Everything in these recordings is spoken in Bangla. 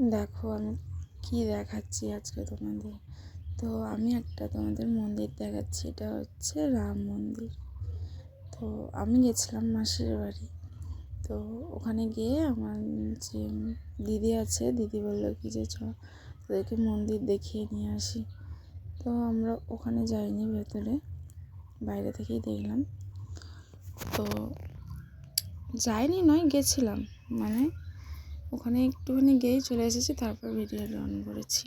দেখো আমি কী দেখাচ্ছি আজকে তোমাদের? তো আমি একটা তোমাদের মন্দির দেখাচ্ছি, এটা হচ্ছে রাম মন্দির। তো আমি গেছিলাম মাসির বাড়ি। তো ওখানে গিয়ে আমার যে দিদি আছে, দিদি বলল কি যে চ তোদেরকে মন্দির দেখিয়ে নিয়ে আসি। তো আমরা ওখানে যাইনি ভেতরে, বাইরে থেকেই দেখলাম। তো যাইনি নয়, গেছিলাম। মানে ওখানে একটুখানি গিয়েই চলে এসেছি, তারপর ভিডিওটা অন করেছি।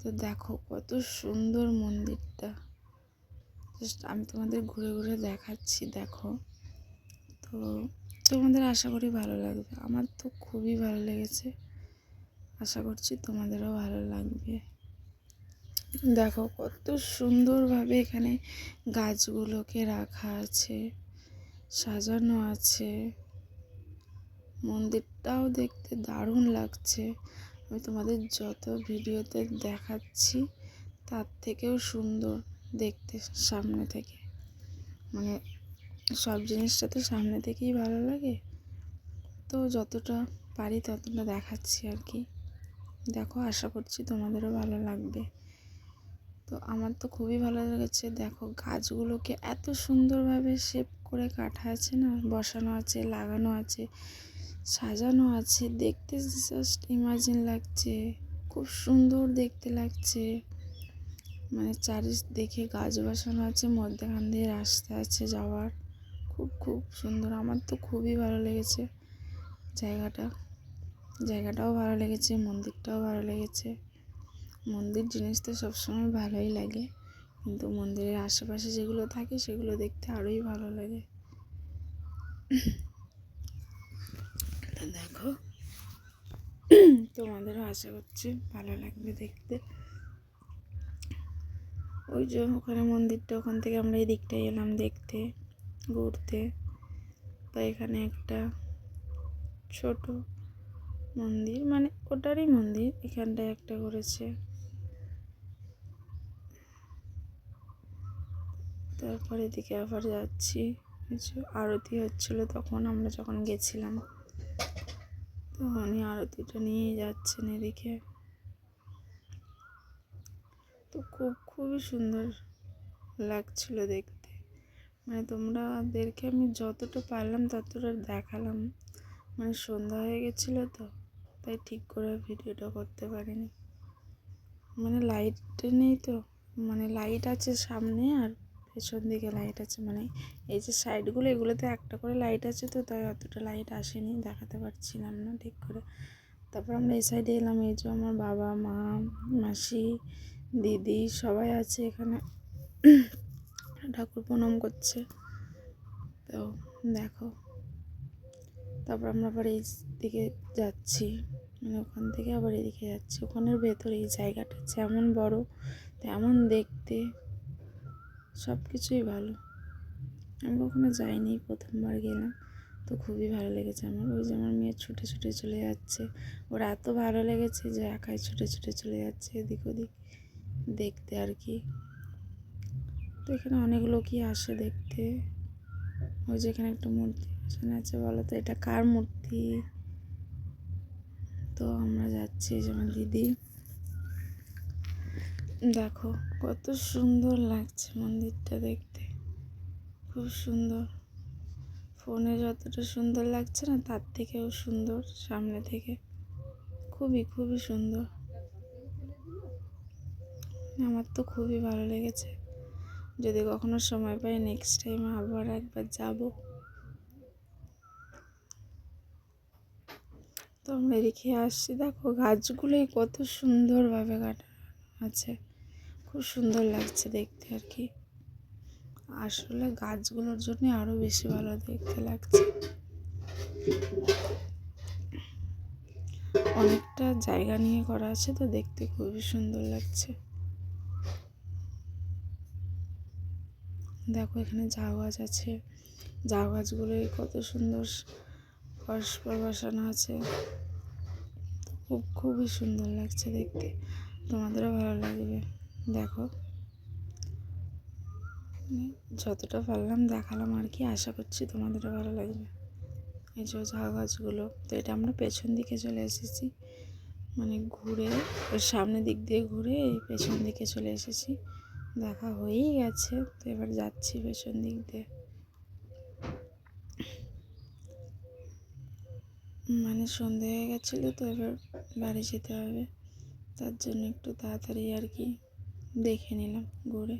তো দেখো কত সুন্দর মন্দিরটা। জাস্ট আমি তোমাদের ঘুরে ঘুরে দেখাচ্ছি, দেখো। তো তোমাদের আশা করি ভালো লাগবে। আমার তো খুবই ভালো লেগেছে। আশা করছি তোমাদেরও ভালো লাগবে। দেখো কত সুন্দরভাবে এখানে গাছগুলোকে রাখা আছে, সাজানো আছে। মন্দিরটাও দেখতে দারুণ লাগছে। আমি তোমাদের যত ভিডিওতে দেখাচ্ছি, তার থেকেও সুন্দর দেখতে সামনে থেকে। মানে সব জিনিসটা তো সামনে থেকেই ভালো লাগে। তো যতটা পারি ততটা দেখাচ্ছি আর কি। দেখো, আশা করছি তোমাদেরও ভালো লাগবে। তো আমার তো খুবই ভালো লেগেছে। দেখো, গাছগুলোকে এত সুন্দরভাবে শেপ করে কাটা আছে না? বসানো আছে, লাগানো আছে। সাজানো আছে। দেখতে জাস্ট ইমাজিন লাগছে। খুব সুন্দর দেখতে লাগছে। মানে চারিদিকে গাছ বসানো আছে, মধ্যেখান দিয়ে রাস্তা আছে যাওয়ার। খুব খুব সুন্দর। আমার তো খুবই ভালো লেগেছে জায়গাটা। জায়গাটাও ভালো লেগেছে, মন্দিরটাও ভালো লেগেছে। মন্দির জিনিস তো সবসময় ভালোই লাগে। কিন্তু মন্দিরের আশেপাশে যেগুলো থাকে, সেগুলো দেখতে আরোই ভালো লাগে। দেখো। তোমাদেরও আশা করছি ভালো লাগবে দেখতে। ওই যে ওখানে মন্দিরটা, ওখান থেকে আমরা এই দিকটায় এলাম দেখতে, ঘুরতে। তো এখানে একটা ছোট মন্দির মানে ওটারই মন্দির, এখানটায় একটা করেছে। তারপর এদিকে আবার যাচ্ছি। কিছু আরতি হচ্ছিল তখন আমরা যখন গেছিলাম। তখনই আরতিটা নিয়ে যাচ্ছেন এদিকে। তো খুব, খুবই সুন্দর লাগছিল দেখতে। মানে তোমরাদেরকে আমি যতটা পারলাম ততটা দেখালাম। মানে সন্ধ্যা হয়ে গেছিল তো, তাই ঠিক করে ভিডিওটা করতে পারিনি। মানে লাইট নেই তো মানে লাইট আছে সামনে আর পেছন দিকে লাইট আছে মানে এই যে সাইডগুলো এগুলোতে একটা করে লাইট আছে তো, তাই অতটা লাইট আসেনি, দেখাতে পারছিলাম না ঠিক করে। তারপর আমরা এই সাইডে এলাম, এই যে আমার বাবা, মা, মাসি, দিদি সবাই আছে এখানে। ঠাকুর প্রণাম করছে। তো দেখো। তারপর আমরা আবার এই দিকে যাচ্ছি মানে ওখান থেকে আবার এদিকে যাচ্ছি। ওখানের ভেতরে এই জায়গাটা যেমন বড়, তেমন দেখতে। সব কিছুই ভালো। আমি কখনো যাইনি, প্রথমবার গেলাম। তো খুবই ভালো লেগেছে আমার। ওই যে আমার মেয়ে ছুটে ছুটে চলে যাচ্ছে। ওর এত ভালো লেগেছে যে একাই ছুটে ছুটে চলে যাচ্ছে এদিক ওদিক দেখতে আর কি। তো এখানে অনেক লোকই আসে দেখতে। ওই যে এখানে একটা মূর্তি বসানো আছে বলো তো এটা কার মূর্তি? তো আমরা যাচ্ছি যেমন দিদি। দেখো, কত সুন্দর লাগছে মন্দিরটা দেখতে। খুব সুন্দর। ফোনে যতটা সুন্দর লাগছে না, তার থেকেও সুন্দর সামনে থেকে। খুবই খুবই সুন্দর। আমার তো খুবই ভালো লেগেছে। যদি কখনো সময় পাই নেক্সট টাইম আবার একবার যাব। তো আমরা এদিকে আসছি। দেখো, গাছগুলোই কত সুন্দরভাবে কাটা আছে। খুব সুন্দর লাগছে দেখতে আর কি। আসলে গাছগুলোর জন্য আরও বেশি ভালো দেখতে লাগছে। অনেকটা জায়গা নিয়ে করা আছে তো দেখতে খুবই সুন্দর লাগছে। দেখো এখানে ঝাউ গাছ আছে। ঝাউ গাছগুলোই কত সুন্দর পরস্পর বসানো আছে। খুব, খুবই সুন্দর লাগছে দেখতে। তোমাদেরও ভালো লাগবে। দেখো। যতটা পারলাম দেখালাম আর কি, আশা করছি তোমাদেরও ভালো লাগবে। এই যে ঝাউ গাছগুলো, তো এটা আমরা পেছন দিকে চলে এসেছি। মানে ঘুরে, ওর সামনের দিক দিয়ে ঘুরে এই পেছন দিকে চলে এসেছি। দেখা হয়েই গেছে, তো এবার যাচ্ছি পেছন দিক দিয়ে। মানে সন্ধে হয়ে গেছিল, তো এবার বাড়ি যেতে হবে। তার জন্য একটু তাড়াতাড়ি আর কি দেখে নিলাম ঘুরে।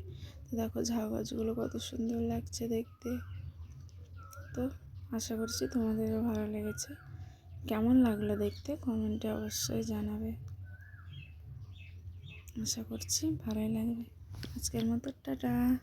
তো দেখো ঝাউ গাছগুলো কত সুন্দর লাগছে দেখতে। তো আশা করছি তোমাদেরও ভালো লেগেছে। কেমন লাগল দেখতে কমেন্টে অবশ্যই জানাবে। আশা করছি ভালোই লাগবে। আজকের মতো টাটা।